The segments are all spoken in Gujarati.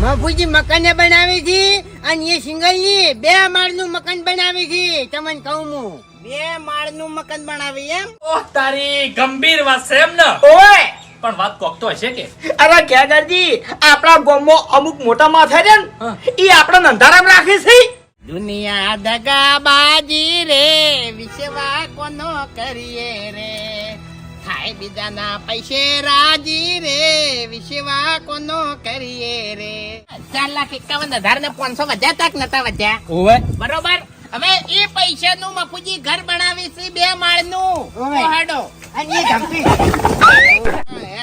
મફુજી મકાન બનાવી છે અને એ સિંગલની બે માળનું મકાન બનાવી છે તમને કહું હું. બે માળનું મકાન બનાવી એમ? ઓહ તારી ગંભીર વાત છે એમ ને? ઓય! પણ વાત કોક તો હશે કે? અરે ઘેગરજી આપણા ગામમાં અમુક મોટા માથા છે ને એ આપણો નંધારામ રાખે છે. દુનિયા દગાબાજી રે વિશ્વા કોનો કરીએ રે? બીજાના પૈસે રાજી રે. વિશેવા કોનો કરીએ રે. ચાર લાખ એકાવન હજાર ને પાંચસો વધ્યા તક નતા વધ્યા? બરોબર? હવે એ પૈસાનું મફુજી ઘર બનાવી છે બે માળનું હેડો. અને એ ધમકી.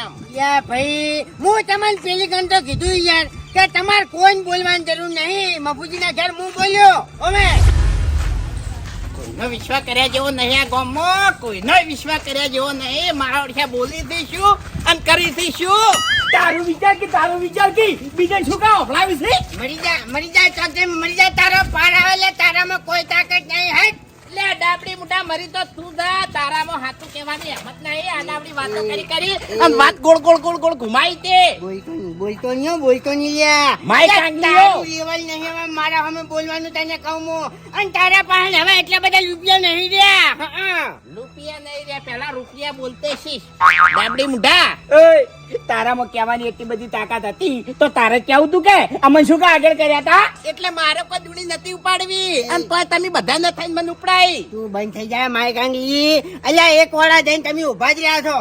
એમ. યા ભાઈ હું તમને પેલી ગણ તો કીધું યાર કે તમારે કોઈ બોલવાની જરૂર નહીં. મફુજી ના ઘર હું બોલ્યો. અમે કોઈનો વિશ્વાસ કર્યા જેવો નહીં આ ગામમાં કોઈનો વિશ્વાસ કર્યા જેવો નહીં. મારા ઓળખ્યા બોલી દઈશું અને કરી દઈશું. તારું વિચાર કે તારું વિચાર કે? બીજા શું કામ અફડાવીશ છે મરી જાય મરી જાય ચોકે મરી જાય તારો પાર આવે તારામાં કોઈ તાકાત નહીં હટ લે ડાબડી મુઠા મરી તો તું જા. તારામાં હાથું કહેવાની હિંમત નહીં. આ ડાબડી વાતો કરી કરી અને વાત ગોળ ગોળ ગોળ ગોળ ઘુમાઈ તે બોલતો બોલતો નહીં બોલતો નહીં લ્યા માઈક યાર, લેવલ નહીં હવે મારા હમે બોલવાનું તને કહું હું. અને તારા પાસે હવે એટલા બધા રૂપિયા નહીં રહ્યા હં. રૂપિયા નહીં રહ્યા પેલા રૂપિયા બોલતે છે ડાબડી મુઠા તારામાં કહેવાની એટલી બધી તાકાત હતી તો તારે કેવું તું કે? અમે શું કે આગળ કર્યા હતા એટલે મારે કોઈ દુડી નથી ઉપાડવી. અને તો તમે બધા ન થઈને મને ઉપડાઈ. તું બંધ થઈ જાય માય કાંગી અલ્યા એક વાળા જઈને તમે ઊભા જ રહ્યા છો.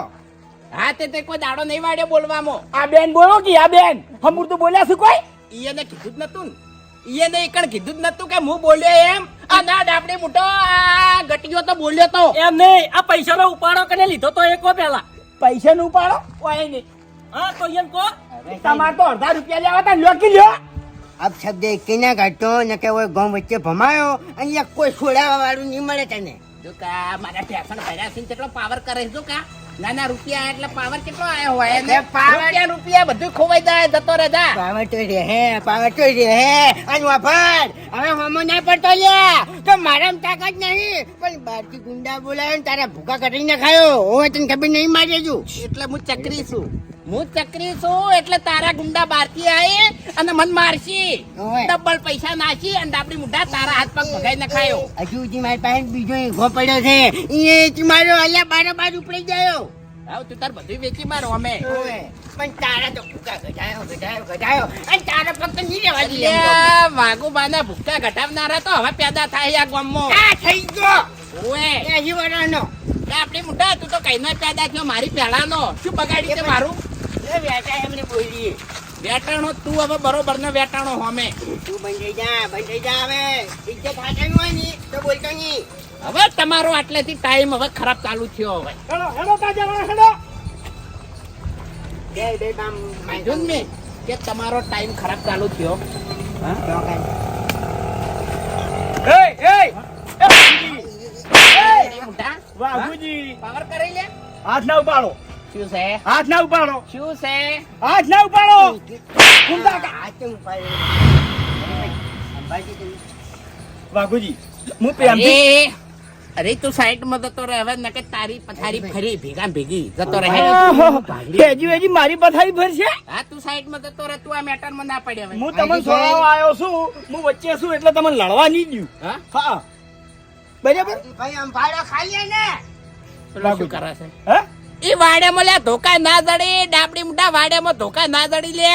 હા તે તે કોઈ દાડો નહીં વાડ્યો બોલવામાં. આ બેન બોલો કે આ બેન? હમુર તો બોલ્યા છું કોઈ? ઈયને કીધું જ નતું ને. ઈયને એકણ કીધું જ નતું કે હું બોલ્યો એમ. આ ના ડાબડે મોટો આ ગટિયો તો બોલ્યો તો. એમ નહીં આ પૈસાનો ઉપાડો કને લીધો તો એક કો પેલા પૈસા નું ઉપાડો? કોઈ નહીં. હા તો એમ કો. તમારે તો અડધા રૂપિયા લેવા હતા લ્યો લ્યો. અબ શબ્દ એક કાઢતો ને કે ઓય ગામ વચ્ચે ભમાયો અહીંયા કોઈ છોડાવા વાળું નહીં મળે તને. જો કા મારા ફેશન ભર્યા છે કેટલો પાવર કરે જો કા. નાના રૂપિયા એટલે પાવર કેટલો આયો હોય એને? એ રૂપિયા રૂપિયા બધું ખોવાઈ જાય જતો રહે જા. પાવર તો રે હે પાવર તો રે હે અને વાપર હવે હોમો ના પડતો લ્યા. તો મારામાં તાકાત નહીં. પણ બહારથી ગુંડા બોલાયો ને તારા ભૂકા કટીને ખાયો હોય તને ખબર નહીં મારેજુ એટલે હું ચક્રી છું. હું ચકરી છું એટલે તારા ગુંડા બારથી આયે અને મન મારશી. ડબલ પૈસા નાખી અને ડાબડી મુઢા તારા હાથ પગ ભગાઈ નખાયો. હજુ મારી પાસે બીજો ઈગો પડ્યો છે. એ મારો અલ્યા બારો બાર ઉપડી ગયો. આવ તું તાર બધું વેચી મારો અમે. પણ તારા તો ભૂકા ગઢાયો ગઢાયો ગઢાયો. અને તારા ફક્ત નહીં રહેવા દે વાગુ બાના ભૂકા ઘટાવનારા તો હવે પેદા થાય આ ગામમાં. આ થઈ ગયો. ઓએ એ હજી વરાનો. ડાબડી મુઢા તું તો કઈ ના પેદા થયો મારી પહેલાનો શું બગાડી છે મારું? એ વેચાય એમને બોલી વેટાણો તું હવે બરોબર ને વેટાણો હોમે તું બંધ જા બંધ જા હવે ઇજ્જત હાચવી હોયની તો બોલતો નહીં હવે તમારો આટલેથી ટાઈમ હવે ખરાબ ચાલુ થયો હવે હેડો હેડો તાજા હેડો બે બે બામ કીધું ને કે તમારો ટાઈમ ખરાબ ચાલુ થયો એ એ એ મોટા વાઘુજી પાવર કરી લે હાથ ના ઉપાડો શું છે? હાથ ના ઉપાડો. શું છે? હાથ ના ઉપાડો. વાઘુજી હું પ્રેમથી અરે તું સાઈડમાં જતો રહે. હવે નકે તારી પથારી ફરી ભેગા ભેગી જતો રહે. હેજી હેજી મારી પથારી ભરશે હા તું સાઈડમાં જતો રહે. તું આ મેટરમાં ના પડે હું તમને સોળાવા આવ્યો છું. હું વચ્ચે છું એટલે તમને લડવા નહીં દઉં. હા? બરાબર? પેલો શું કરે છે? હે? એ વાડેમાં લે ધોકા ના જડી. ડાબડી મુઢા વાડેમાં ધોકા ના જડી લે.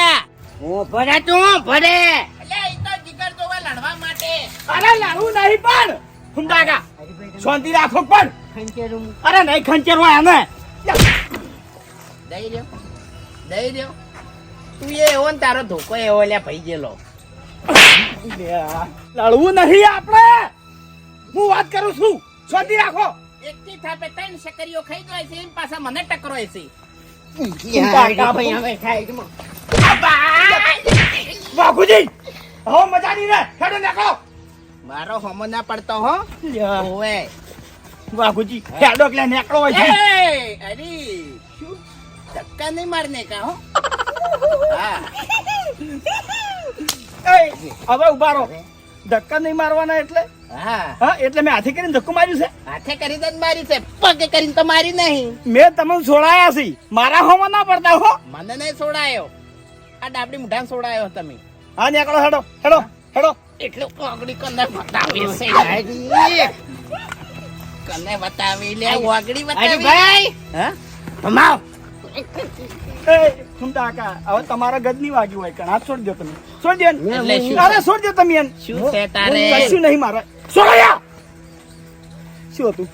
ભરે તું ભરે એટલે ઈ તો જીગર જોવા લડવા માટે. અરે લડવું નહીં પણ. હુંડાકા શાંતિ રાખો પણ. અરે નહીં ખંચેરવા આને દઈ રહ્યો દઈ રહ્યો. તું એ એવો ને તારો ધોકો એવો લે ભાઈ ગયેલો લડવું નહીં આપણે. હું વાત કરું છું. શાંતિ રાખો. એકથી થાપે ત્રણ શકરીઓ ખાઈ જાય છે એમ પાછા મને ટકરોય છે. બાપુજી હો મજા નહીં રે. હેડો નાખો મારો હોમો ના પડતો હો. ઓવે. બાપુજી હેડો એટલે નેકળો હોય છે. અરે શું? ધક્કા નહીં મારને કા હો? હા. હવે ઊભા રહો. ધક્કા નહીં મારવાના એટલે? હા. એટલે મેં હાથે કરીને ધક્કો માર્યું છે. હાથે કરીને જ માર્યું છે પગે કરીને તો મારી નહીં. મેં તમને છોડાયા છે. મારા હોમાં ના પડતા હો. મને નહીં છોડાયો. આ ડાબડી મુઠાને છોડાયો તમે. હા નીકળો હેડો હેડો હેડો. એટલું ઓગળી કને બતાવી છે કને બતાવી લે ઓગળી બતાવી હરીભાઈ હા ભમાવ. એ સુમતા કાકા હવે તમારા ગજની વાગ્યું હોય કણ હાથ છોડી દો તમે. અરે છોડજે તમે એને શું છે તારે? કશું નહીં મારે. છોડ્યા શું હતું?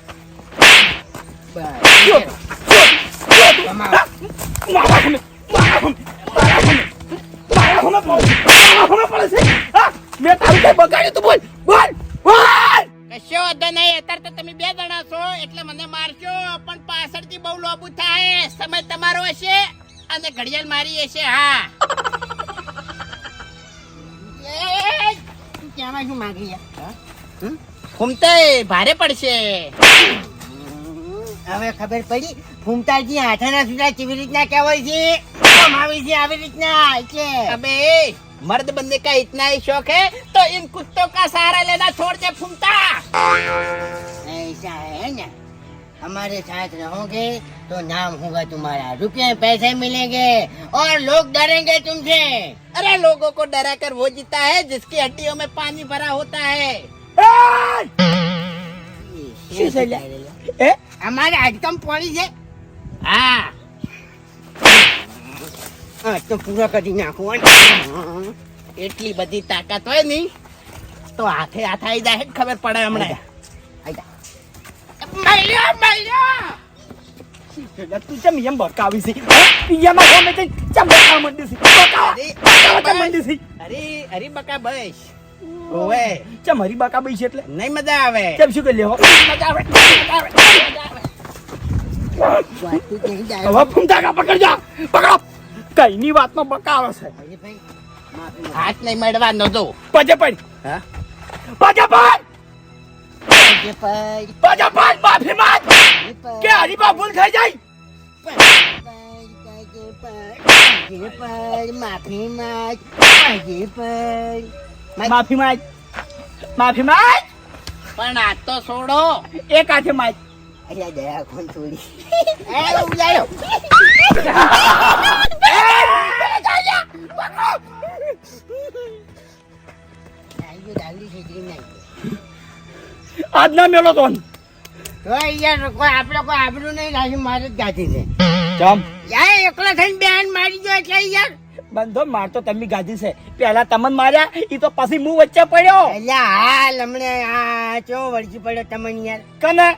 મેં તારું કઈ બગાડ્યું તું બોલ. બોલ. બોલ. કશો વાંધો નહીં. અત્યારે તો તમે બે જણા છો એટલે મને મારશો. પણ પાછળથી બહુ લોબુ થાય. સમય તમારો હશે અને ઘડિયાળ મારી હશે. હા. તું ક્યાંમાં શું માંગી યાર? ઘૂમતે ભારે પડશે હવે ખબર પડી ફૂમતાજી હાથાના સુધા કેવી રીતના કહેવાય છે આમ આવી છે આવી રીતના એટલે अबे मर्द बनने का इतना ही शौक है तो इन कुत्तों का सहारा लेना छोड़ दे फूमता ऐसा है ना हमारे साथ रहोगे तो नाम होगा तुम्हारा रुपये पैसे मिलेंगे और लोग डरेंगे तुमसे अरे लोगों को डरा कर वो जीता है जिसकी हड्डियों में पानी भरा होता है એ! શું છે લ્યા? એ અમારે હાડકમ પડી છે हाँ હા તો પૂરો કરી નાખું એટલી બધી તાકાત હોય ની તો હાથે હાથ આવી જાય જ ખબર પડે હમણાં મલ્યો મલ્યો એટલે તું ચમ એમ બકાવી છે? પિયામાં ગમે તે ચમ બકાવા માંડી છે? બકાવા ચમ માંડી છે? અરે અરે બકા બસ. ઓવે. ચમ હરી બકા બઈ છે એટલે? નહીં મજા આવે. ચમ શું કરી લેવો મજા આવે મજા આવે આવે. હવે ફૂમતા કા પકડ જા. પકડો. કઈની વાતમાં બકાવે છે. હરીભાઈ, માફી હાથ નહીં મળવાનો તો. પજે પડ. હા? પજે પડ. માંગજે પડ, પજે પડ માફી માંગ કે હરીબા ભૂલ થઈ જાય માફી માંગ. માફી માંગ માફી માંગ પણ આ તો છોડો એક હાથે માંગ અલ્યા દયા કોણ થોડી એ ઉજાયો ડાલ્યું, ડાલી છે નાખ્યું. આજ ના મેલો તો. યાર કોઈ આપણે કોઈ આબરૂ નહીં રાખ્યું મારે જ ગાધી છે. ચમ. યાર એકલા થઈને બેન મારી ગયો એટલે યાર. બંધો માર તો તમે ગાધી છે. પેલા તમને માર્યા ઈ તો પછી હું વચ્ચે પડ્યો. એટલે હાલ હમણે આ ચો વળજી પડ્યો તમને યાર. કને?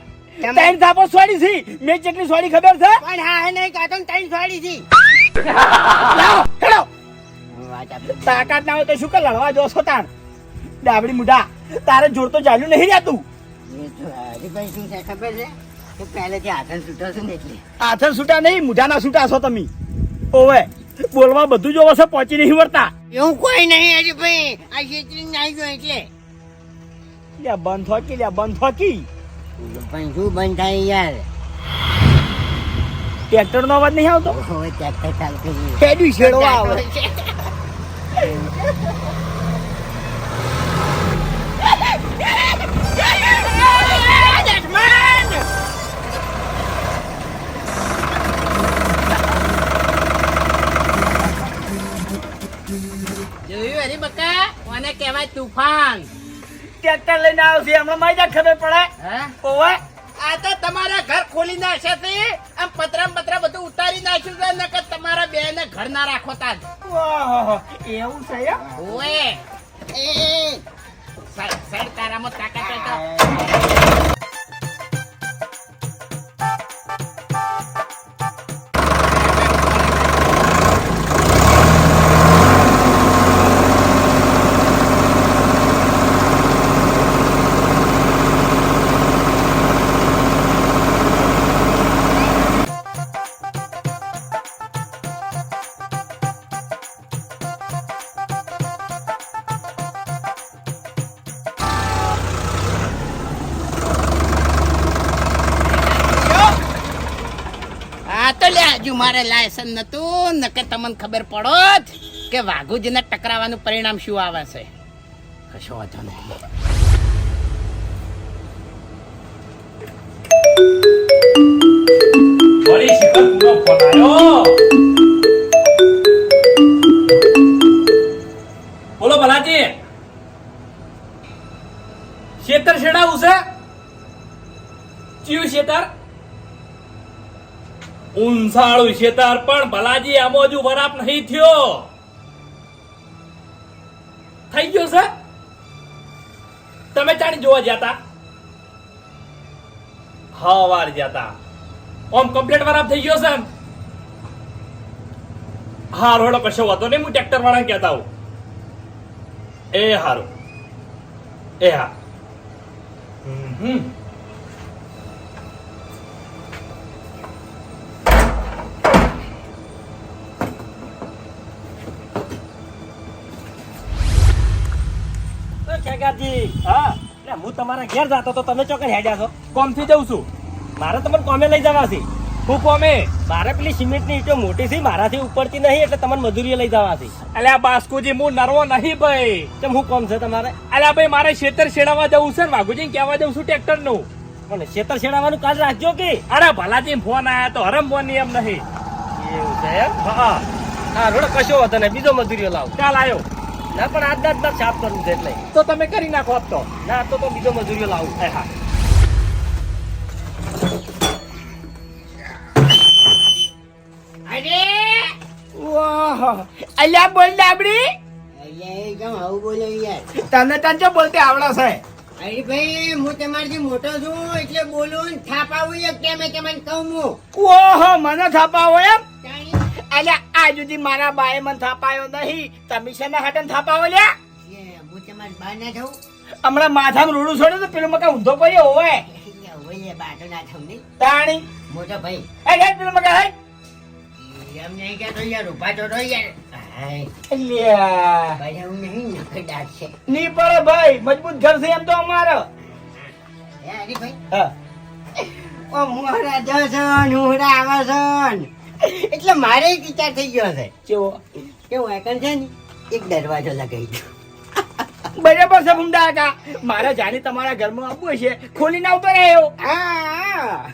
ત્રણ થાપો છોડી છે. મેં જેટલી છોડી ખબર છે? પણ હા નહીં કાતો ત્રણ હેલો તાકાત ના હોય તો શું કે લડવા જો છો તાણ. ડાબડી મુઢા તારે જોર તો ચાલ્યું નહીં એ તો. હરીભાઈ શું છે ખબર છે? કે પહેલેથી છૂટો છું ને એટલે. હાથર છૂટા નહીં મુઢાના છૂટા છો તમે. ઓવે બોલવા બધું જો હશે પહોંચી નહીં વળતા. એવું કોઈ નહીં હરીભાઈ આ છેતરી નાઈ ગયો એટલે. લ્યા બંધ થોકી લ્યા બંધ થોકી પણ શું બંધ થાય યાર? ટ્રેક્ટર નો અવાજ નહીં આવતો? ટ્રેક્ટર ચાલતું છે. છે હમણાં મારી જા ખબર પડે? હે? ઓવે. આ તો તમારા ઘર ખોલી નાખશે તે આમ પતરા પતરા બધું ઉતારી નાખ્યું છે નકર તમારા બે ને ઘર ના રાખો તા ઓહો, એવું છે? ઓએ એ સાઈડ સાઈડ તારામાં તાકાત મારે લાયસન્સ નતું નકર તમને ખબર પડોત કે વાઘુજીને ટકરાવાનું પરિણામ શું આવે છે. કશો વાંધો નહીં. આવ્યો. ભલાજી. શેતર શેડા ઉસે ચિયું શેતર? ઊંસાળું શેતર પણ ભલાજી આમો હજુ વરાપ નહીં થયો. થઈ ગયો છે? તમે ચાણી જોવા જતા હા વાર જતા ઓમ કમ્પ્લીટ વરાપ થઈ ગયો છે હા રોડો કશો વાંધો નહીં, હું ટ્રેક્ટર વાળા કહેતા હું એ હારું. એ હા. હમ હમ. ખેગાજી હા. એટલે હું તમારા ઘેર જતો તો તમે ચોકન હેડ્યા છો. કોમથી જઉં છું? મારે તમને કોમે લઈ જવા છે હું કોમે? મારે પેલી સિમેન્ટની ઈટો મોટી છે મારાથી ઉપડતી નહીં એટલે તમને મજૂરી લઈ જવા છે અલ્યા બાસ્કુજી હું નરવો નહીં ભાઈ. કેમ હું કોમ છે તમારે? અલ્યા ભાઈ મારે ખેતર શેડાવા જવું છે ને વાઘુજી કહેવા જવું છું ટ્રેક્ટરનું. પણ શેતર શેડાવાનું કાલ રાખજો કે? અરે ભલાજી ફોન આયા તો હરમ ફોન એમ નહીં. એવું છે હા હા. રોડ કશો હતો ને બીજો મજૂરીઓ લાવ. ચાલ આવ્યો ના પણ આજ દાદ ના સાફ કરવું છે એટલે. તો તમે કરી નાખો આપ તો. ના તો તો બીજો મજૂરીઓ લાવું. હા. અરે અલ્યા બોલ ડાબડી. અલ્યા કેમ આવું બોલે યાર? તને તને જો બોલતે આવડે છે. અરે ભાઈ હું તમારથી મોટો છું એટલે બોલું ને થાપાવું એક કેમે કે મને કહું હું. ઓહો મને થાપાવો એમ? અલ્યા આ સુધી મારા બાએ મને થાપાયો નહીં. તમે શેના હાટન થાપાવો લ્યા? હું તમારી બા ના થઉં હમણાં માથામાં રૂડું છોડ્યું તો પેલું મકા ઊંધો પડ્યો હોય. હોય બાટો ના થઉં નહીં. તાણી. મોટો ભાઈ. એ ગઈ પેલો મકા હેડ એમ નહીં કહેતો યાર ઊભા તો રહી યાર હું નહીં છે. ની પડે ભાઈ મજબૂત ઘર છે એમ તો અમારો. હે હરીભાઈ? હા. ઓ મોહરા જસન હુરા આવસન એટલે મારે એક વિચાર થઈ ગયો છે. કેવો? કેવું? એકન છે ને એક દરવાજો લગાવી દો. બરાબર છે ભૂમડા કાકા. મારા જાને તમારા ઘરમાં આવવું છે ખોલીને આવતો રહ્યો. હા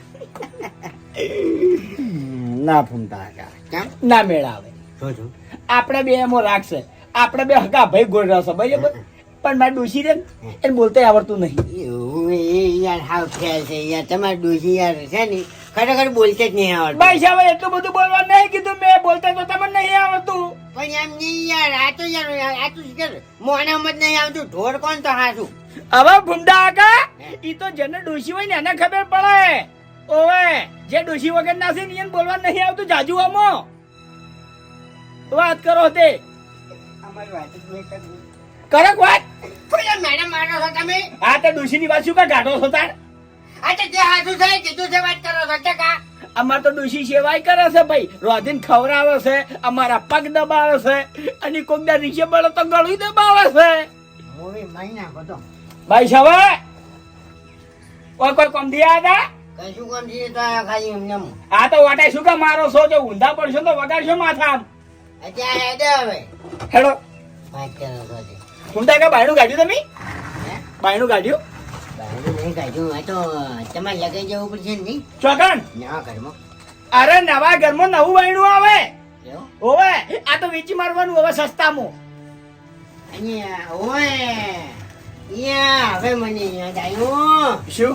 ના ફૂંડા હતા કેમ? ના મેળ આવે. જો આપણે બે એમો રાખશે. આપણે બે હકા ભાઈ ગોળ રહેશે બરાબર? પણ મારે ડોસી રે એને બોલતા આવડતું નહીં. એવું યાર હાવ ખ્યાલ છે યાર. તમારે ડોસી યાર છે ને ખરેખર બોલતે જ નહીં આવડતું. ભાઈ સાહેબ એટલું બધું બોલવા નહીં કીધું મેં બોલતા તો તમને નહીં આવડતું. પણ એમ નહીં યાર આ તો યાર આ તો શીખર કે જ નહીં આવતું ઢોર કોણ તો હાથું હવે ભૂંડા આકા ઈ તો જેને ડોસી હોય ને એને ખબર પડે. ઓવે જે ડોસી વગર ના છે ને એને બોલવા નહીં આવતું જાજુ અમો વાત કરો તે. અમારી વાત જ નહીં વાત. મેડમ મારો છો તમે? આ તો ડોસી ની વાત શું કા ગાઢો છો તાર? અમાર તો ડોસી સેવાય કરે છે ભાઈ. રોધીન ખવડાવે છે અમારા પગ દબાવે છે અને કોક દા નીચે બળો તો ગળું દબાવે છે. ભાઈ સાહેબ કોઈ કોઈ કોમ દી આદા કશું કામ છે તો આ ખાલી એમને આ તો વાટાય શું કે મારો છો જો ઊંધા પડશો તો વગાડશો માથા અત્યારે હેડે હવે. હેડો. ઊંધા કે બાયણું ગાડ્યું તમે? બાયણું બહારનું નહીં કાઢ્યું આ તો તમારે લગાઈ જવું પડશે ને નહીં ચોકન નવા ઘરમાં અરે નવા ઘરમાં નવું બાયણું આવે. ઓવે આ તો વેચી મારવાનું હવે સસ્તામાં. અહીંયા હવે મને યાદ આવ્યું શું?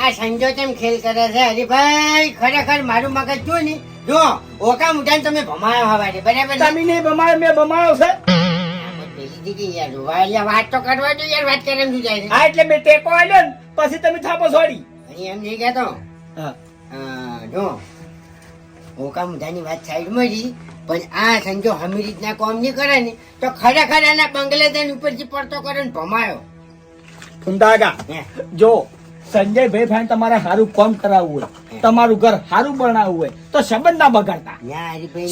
આ સંજો કેમ ખેલ કરે છે? હરીભાઈ ખરેખર મારું મગજ જો ને જો ઓકા મુઠાને તમે ભમાયો હવારે બરાબર? તમે નહીં ભમાયો મેં ભમાયો છે. યાર જોવા એટલે વાત તો કરવા દો યાર વાત કરે એમ શું જાય હા એટલે મેં ટેકો આલ્યો ને પછી તમે થાપો છોડી. અને એમ નહીં કહેતો. હા. જો ઓકા મુઠાની વાત સાઈડમાં રહી પણ આ સંજો હમી રીતના કોમ નહીં કરે ને તો ખરેખર એના બંગલે ઉપર ઉપરથી પડતો કરે ને ભમાયો. ફુંદાગા. જો સંજયભાઈ ભાઈ તમારે સારું કામ કરાવવું હોય તમારું ઘર સારું બનાવવું હોય તો સંબંધ ના બગાડતા.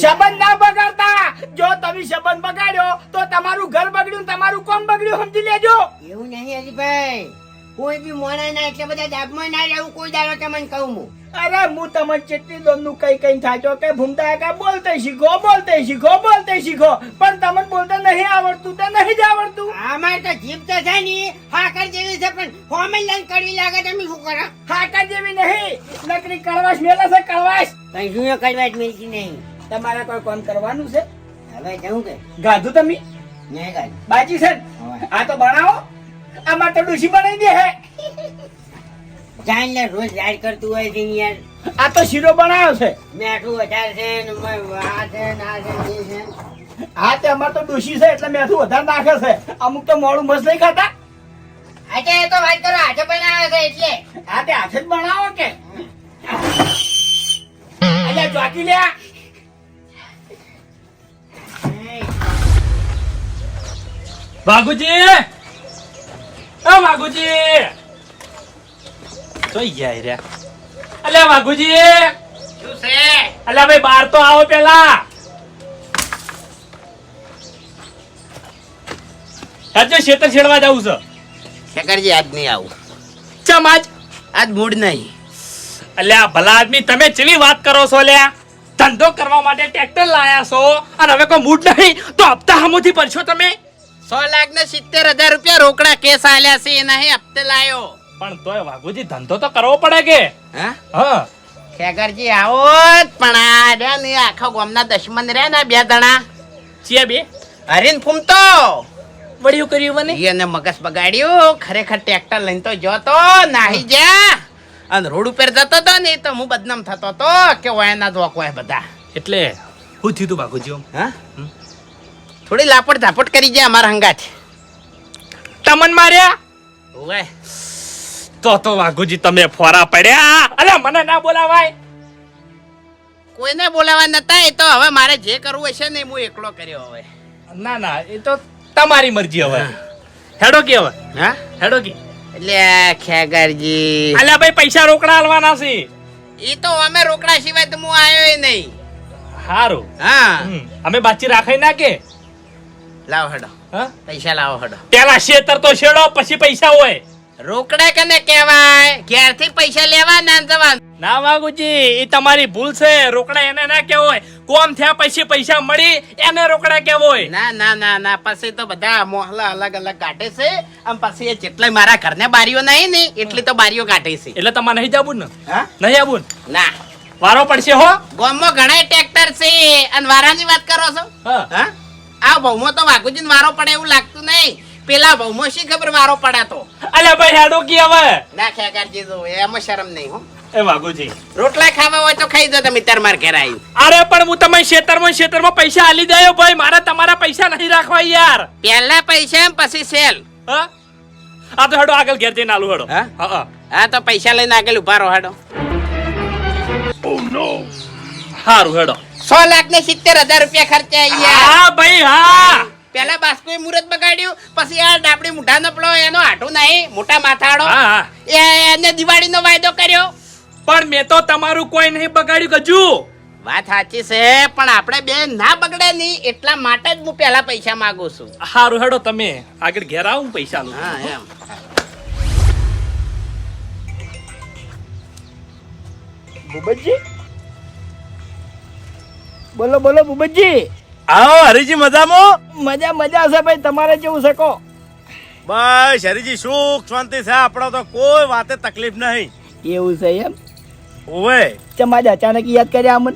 સંબંધ ના બગાડતા. જો તમે સંબંધ બગાડ્યો તો તમારું ઘર બગડ્યું તમારું કોમ બગડ્યું સમજી લેજો. એવું નહીં હરીભાઈ કોઈ બી મોણા ના એટલે બધા દાબમાં ના રહેવું કોઈ દાડો તમને કહું હું. અરે હું તમને ચેટલી દોમનું કઈ કઈ થાચો કે ભૂમતા કા બોલતે શીખો બોલતે શીખો બોલતે શીખો. પણ તમને બોલતા નહીં આવડતું તો નહીં જ આવડતું. અમાર તો જીભ તો છે ને હાકર જેવી છે પણ લઈને કડવી લાગે તમે શું કરો? હાકર જેવી નહીં. નકરી કળવાશ મેલા છે કડવાશ. કઈ શું કડવાશ મેલતી નહીં? તમારે કોઈ કામ કરવાનું છે? હવે જવું કે? ગાધું તમે? નહીં ગાધું. બાજી છે? ને? આ તો બનાવો આમાં તો ડુસી બનાવી દે હે જાઈને રોજ રાડ કરતું હોય છે યાર. આ તો શીરો બનાવ્યો છે. મેઠું વધારે છે ને મ- આ છે ને આ છે છે. હા તે અમાર તો ડુસી છે એટલે મેઠું વધારે નાખે છે. અમુક તો મોડું મસ્ત નહીં ખાતા. આજે એ તો વાત કરો આજે બનાવે છે એટલે. હા તે હાથે જ બનાવો કે? અલ્યા ચોકી લે વાઘુજી ઓ વાઘુજી! તો યાર રે. અલ્યા વાઘુજી! શું છે? અલ્યા ભાઈ બહાર તો આવો પેલા. આજે શેતર છેડવા જવું છે. શેકરજી આજ નહીં આવું. ચમ આજ? આજ મૂડ નહીં. અલ્યા ભલા આદમી તમે ચેવી વાત કરો છો લ્યા ધંધો કરવા માટે ટ્રેક્ટર લાયા છો અને હવે કોઈ મૂડ નહીં તો હપ્તા હમોથી પરછો તમે? સો લાખ ને સિત્તેર હજાર રૂપિયા રોકડા કેસ આલ્યા છે નહીં હપ્તે લાયો. પણ તોય વાઘુજી ધંધો તો કરવો પડે કે? હા? હા. ખેગરજી આવો પણ આ રહ્યા ને આખા ગામના દશમન રહ્યા ને બે દણા છીએ બે? હરીન ફૂમતો. વળ્યું કર્યું મને? એને મગજ બગાડ્યું ખરેખર ટ્રેક્ટર લઈને તો જતો નાહી જા અને રોડ ઉપર જતો તો ને તો હું બદનામ થતો તો કે વાયના ધોક હોય બધા. એટલે હું થયું તું આમ? હા? થોડી લાપટ ધાપટ કરી જાય અમારા હંગાથ. તમન માર્યા? ઓવે. તો તો વાઘુજી તમે ફોરા પડ્યા. અલે મને ના બોલાવાય. કોઈને બોલાવા નતા એ તો હવે મારે જે કરવું હશે ને હું એકલો કર્યો હવે. ના ના એ તો તમારી મરજી હવે. હેડો કે હવે. હા? હેડો કે. એટલે ખેગરજી. અલ્યા ભાઈ પૈસા રોકડા આલવાના છે. એ તો અમે રોકડા સિવાય તો હું આવ્યો નહીં. સારું હા. અમે બાચી રાખી ના કે? લાવો હડો. હા? પૈસા લાવો હડો. પેલા શેતર તો છેડો પછી પૈસા હોય. રોકડા કને કહેવાય? ક્યારથી પૈસા લેવા ના જવા ના વાઘુજી એ તમારી ભૂલ છે. રોકડા એને ના કહેવાય. કોમ થયા પછી પૈસા મળી એને રોકડા કહેવાય. ના ના ના ના પછી તો બધા મોહલા અલગ અલગ કાઢે છે. આમ પછી એ જેટલાય મારા ઘરને બારીઓ નહીં ને એટલી તો બારીઓ કાઢે છે. એટલે તમારે નહીં જાવું ને? હા? નહીં આવું ને. ના વારો પડશે હો. ગામમાં ઘણા ટ્રેક્ટર છે. અને વારાની વાત કરો છો? હા. હા? આ ભાવમાં તો વાઘુજી વારો પડે એવું લાગતું નહીં. પેલા ભાવમાં શી ખબર વારો પડાતો અલે ભાઈ હેડો કી હવે. ના ખેગારજી તો એમાં શરમ નહીં હો. એ વાઘુજી. રોટલા ખાવા હોય તો ખાઈ દો તમે તાર માર ઘેર આવી અરે પણ હું તમે ખેતરમાં ખેતરમાં પૈસા આલી દયો ભાઈ. મારે તમારા પૈસા નહીં રાખવા યાર. પહેલા પૈસા પછી સેલ. હા? આ તો હેડો આગળ ઘેર જઈને આલુ હેડો. હા? હા તો પૈસા લઈને આગળ ઊભા રહો હાડો. હારું હેડો. સો લાખ ને સિત્તેર હજાર રૂપિયા ખર્ચા યાર. હા ભાઈ હા. પેલા બાસ્કોએ મુહૂર્ત બગાડ્યું પછી આ ડાબડી મુઠા નપડો એનો હાટું નહીં મોટા માથાડો હા દિવાળી એ એને દિવાળીનો વાયદો કર્યો. પણ મેં તો તમારું કોઈ નહીં બગાડ્યું ગજુ. વાત સાચી છે પણ આપણે બે ના બગડે નહીં એટલા માટે જ હું પેલા પૈસા માંગુ છું. હારું હેડો તમે. આગળ ઘેર આવો હું પૈસા લઉં હા એમ. ભૂપતજી? બોલો બોલો ભૂપતજી આવો હરીજી મજામાં? મજા મજા છે ભાઈ તમારે કેવું કો બસ હરીજી સુખ શાંતિ છે. આપણો તો કોઈ વાતે તકલીફ નહીં. એવું છે એમ? ઓવે ચમાજ અચાનક યાદ કર્યા અમન?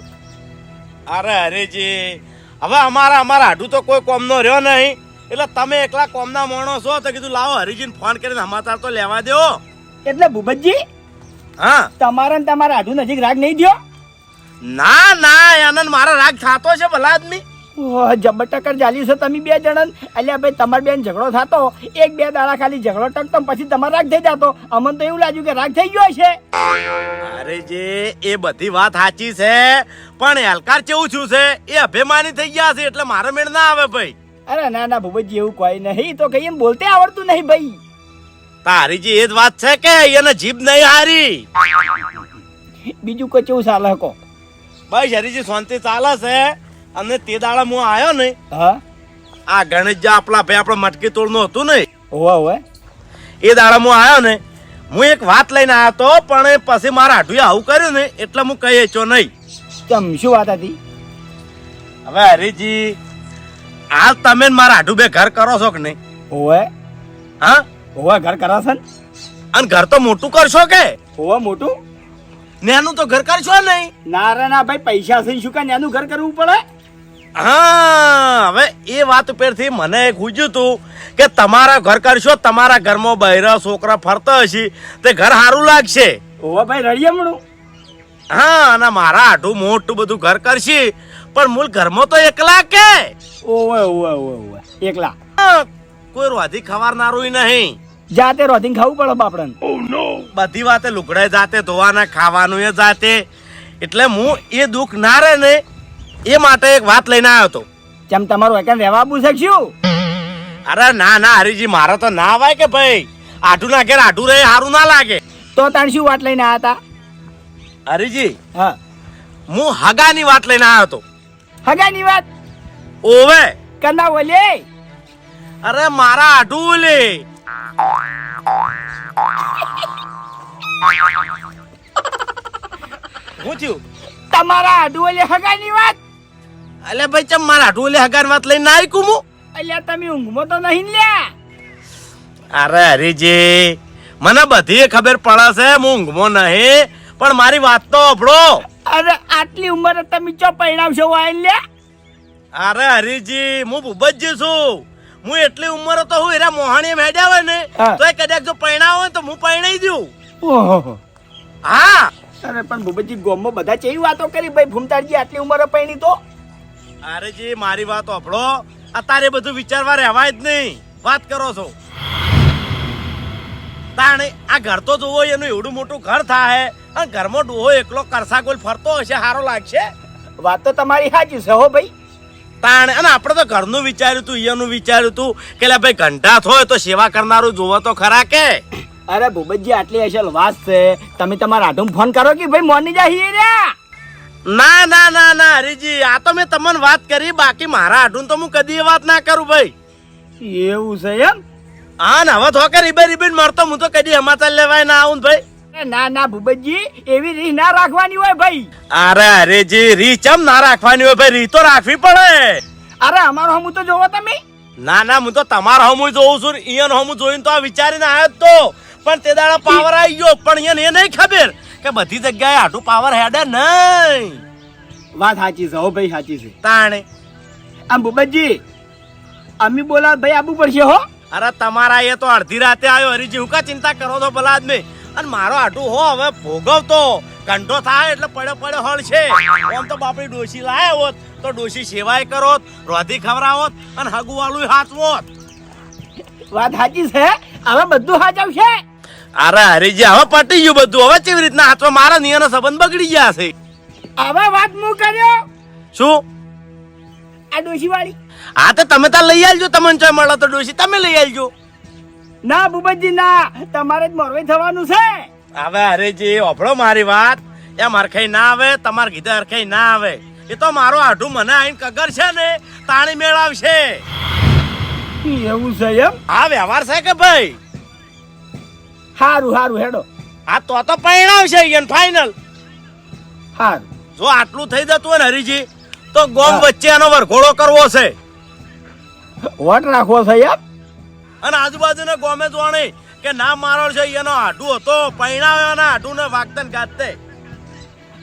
અરે હરીજી હવે અમારા અમારા હાડું તો કોઈ કોમનો રહ્યો નહીં. એટલે તમે એકલા કોમના મોણો છો તો કીધું લાવો હરીજીને ફોન કરીને સમાચાર તો લેવા દો એટલે ભૂપતજી હા. તમારા ને તમારા હાડું નજીક રાગ નહીં દ્યો? ના ના આનંદ મારા રાગ થતો છે ભલા આદમી. જબર ટક્કર ચાલી છે તમે બે જણ અલ્યા ભાઈ તમારા બેન ઝઘડો થતો. એક બે દાડા ખાલી ઝઘડો ટકતો પછી તમારે રાગ થઈ જતો. અમને તો એવું લાગ્યું કે રાગ થઈ ગયો છે અરે જે એ બધી વાત સાચી છે પણ એલકાર કેવું છું છે? એ અભિમાની થઈ ગયા છે એટલે મારે મેળ ના આવે ભાઈ. અરે ના ના ભૂપતજી એવું કોઈ નહીં. તો કઈ એમ બોલતે આવડતું નહીં ભાઈ. તારી જે એ જ વાત છે કે એને જીભ નહીં હારી. બીજું કચું ચાલે કહો ભાઈ શરીજી શાંતિ ચાલે છે. અને તે દાડા હું આવ્યો ને હા? આ ગણેશ આપણા ભાઈ આપણે મટકી તોડનું હતું ને હોવા હોય એ દાડા હું આવ્યો ને હું એક વાત લઈને આવ્યો તો પણ પછી મારા હાટુએ આવું કર્યું ને એટલે હું કહી છો નહીં. ચમ શું વાત હતી? હવે હરીજી હાલ તમે મારા હાટુ બે ઘર કરો છો કે નહીં? હોવે. હા? હોવે ઘર કરાશે ને? અને ઘર તો મોટું કરશો કે? હોવે મોટું? નેનું તો ઘર કરશો નહીં? નારાયણ ભાઈ પૈસા છે શું કે નેનું ઘર કરવું પડે? હા હવે એ વાત ઉપરથી મને એક હુજ્યું તું કે તમારા ઘર કરશો તમારા ઘરમાં બહેરા છોકરા ફરતા હશે તે ઘર સારું લાગશે. ઓવા ભાઈ રળિયમણું હા અને મારા આટું મોટું બધું ઘર કરશે પણ મૂળ ઘરમાં તો એકલા કે? ઓવે ઓવે ઓવે એકલા. કોઈ રોધી ખવારનારું નહીં. જાતે રોધીને ખાવું પડે બાપડને. બધી વાતે લુકડે જાતે ધોવાના ખાવાનું એ જાતે. એટલે હું એ દુઃખ ના રહે ને એ માટે એક વાત લઈને આવ્યો હતો. જેમ તમારું એકાંત રહેવા આપવું છે શું? અરે ના ના હરીજી મારે તો ના આવે કે ભાઈ? આટું ના ઘેર આટું રહે સારું ના લાગે. તો તાણ શું વાત લઈને આવ્યા હતા? હરીજી હા. હું હગાની વાત લઈને આવ્યો હતો. હગાની વાત? ઓવે. કના બોલે અરે મારા આટું લે થયું તમારા હગાની વાત? અલે ભાઈ ચમ મારા આટું લે હગાની વાત લઈને ના આવી હું? અલ્યા તમે ઊંઘમાં તો નહીં લ્યા. અરે હરીજી મને બધી ખબર પડે છે હું ઊંઘમાં નહીં પણ મારી વાત તો અભળો અરે આટલી ઉંમરે તમે ચો પરિણામશો વાય લ્યા? અરે હરીજી હું ભૂપતજી છું. હું એટલી ઉંમર તો હું એરા મોહાણી મેડ્યા હોય ને. તો કદાચ જો પૈણા હોય તો હું પૈણાઈ દઉં. ઓહો. હા. અરે પણ ભૂપતજી ગોમો બધા ચેવી વાતો કરી? ભાઈ ભૂમતાડજી આટલી ઉંમરે પૈણી તો? અરેજી મારી વાત અભડો અત્યારે બધું વિચારવા રહેવાય જ નહીં. વાત કરો છો. તાણે આ ઘર તો જોવો એનું એવડું મોટું ઘર થાય અને ઘરમાં ડોહો એકલો કરસા કોઈ ફરતો હશે સારો લાગશે? વાત તો તમારી સાચી છે હો ભાઈ. તાણ અને આપણે તો ઘરનું વિચાર્યું તું એનું વિચાર્યું તું કે લે ભાઈ ઘંટા થોય તો સેવા કરનારું જોવો તો ખરા કે? અરે ભૂપતજી આટલી અસલ વાત છે. તમે તમારા આઢું ફોન કરો કે ભાઈ મોની જાય રે? ના ના ના ના હરીજી આ તો મેં તમને વાત કરી બાકી મારા આઢું તો હું કદી વાત ના કરું ભાઈ. એવું છે એમ? હા ને હવે થોકે રીબે રીબીન મળતો હું તો કદી હમાચાર લેવાય ના આવું ભાઈ. ના ના ભૂપતજી એવી રીત ના રાખવાની હોય ભાઈ. અરે અરે જી રી ચમ ના રાખવાની હોય ભાઈ રી તો રાખવી પડે. અરે અમારો હમું તો જોવો તમે? ના ના હું તો તમારો હમું જોઉં છું ઈયન હમું જોઈને તો આ વિચારીને આવ્યો તો. પણ તે દાડા પાવર આવી ગયો પણ ઈયન એ નહીં ખબર કે બધી જગ્યાએ આટલું પાવર હેડે નહીં. વાત સાચી છે હો ભાઈ સાચી છે. તાણે? આમ ભૂપતજી અમી બોલા ભાઈ આબુ પડશે હો. અરે તમારા એ તો અડધી રાતે આવ્યો હરીજી હું કા ચિંતા કરો છો ભલા આદમી? અને મારો આટું હો હવે ભોગવતો. કંઠો થાય એટલે પડે પડે હળ છે. આમ તો બાપડી ડોશી લાયા હોત તો ડોશી સેવાય કરોત રોધી ખવરાવોત અને હગુ વાળું હાચવોત વાત સાચી છે. હવે બધું હાચવશે અરે હરીજી હવે પટી ગયું બધું. હવે કેવી રીતના હાથમાં મારા નિયનો સંબંધ બગડી ગયા છે? હવે વાત હું કર્યો? શું? આ ડોશી વાળી હા તો તમે તાર લઈ આવજો તમને ચોય મળો તો ડોશી તમે લઈ આવજો ના ભૂપતજી ના. તમારે જ મોરવે થવાનું છે. હવે હરેજી ઓફળો મારી વાત. એમ હરખાઈ ના આવે તમારે કીધે હરખાઈ ના આવે. એ તો મારો આઢું મને આઈને કગર છે ને તાણી મેળવશે. એવું છે એમ? આ વ્યવહાર છે કે ભાઈ? હારું હારું હેડો. આ તો તો પરિણાવશે ઈયન ફાઇનલ હારું. જો આટલું થઈ જતું હોય ને હરીજી તો ગોમ. વચ્ચે એનો વરઘોડો કરવો છે. વટ રાખવો છે એમ? અને આજુબાજુના ગોમે જોણે કે ના મારો છે એનો હાડું હતો પરિણાવ્યો હાડું ને વાગતન ગાતે.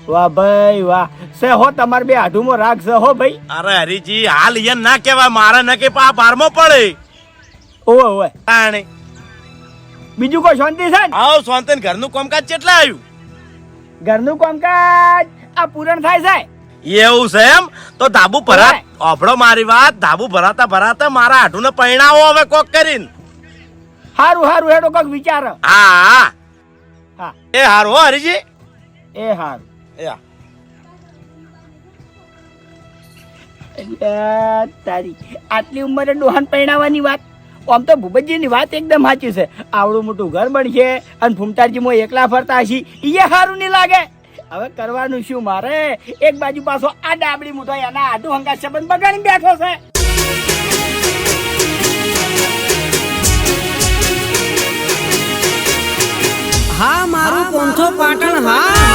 વાહ ભાઈ વાહ. સે હો તમારે બે આઢુમાં રાખ છે હો ભાઈ. અરે હરીજી હાલ એ ના કહેવાય મારે ન કે પા બારમો પડે. ઓવે ઓવે. આણે બીજું કોઈ શાંતિ છે ને? આવો શાંતિ ઘરનું કામકાજ કેટલા આવ્યું? ઘરનું કામકાજ આ પૂરણ થાય છે. એવું છે એમ? તો ધાબુ ભરા ઓફડો મારી વાત ધાબુ ભરાતા ભરાતા મારા હાડું ને પરિણાવો હવે કોક કરીને. હારું હારું હેડો કોક વિચાર. હા. હા. એ હારું હો હરીજી. એ હારું. એ. તારી આટલી ઉંમરે ડોહાન પરણાવવાની વાત? આમ તો ભૂપતજીની વાત એકદમ સાચી છે. આવડું મોટું ઘર બનશે અને ફૂમતાજીમાં એકલા ફરતા હશી. એ સારું નહીં લાગે. હવે કરવાનું શું મારે? એક બાજુ પાછો આ ડાબડી મુઠો એના આડું હંગા સંબંધ બગાડી બેઠો છે. હા મારું પોંથો પાટણ હા.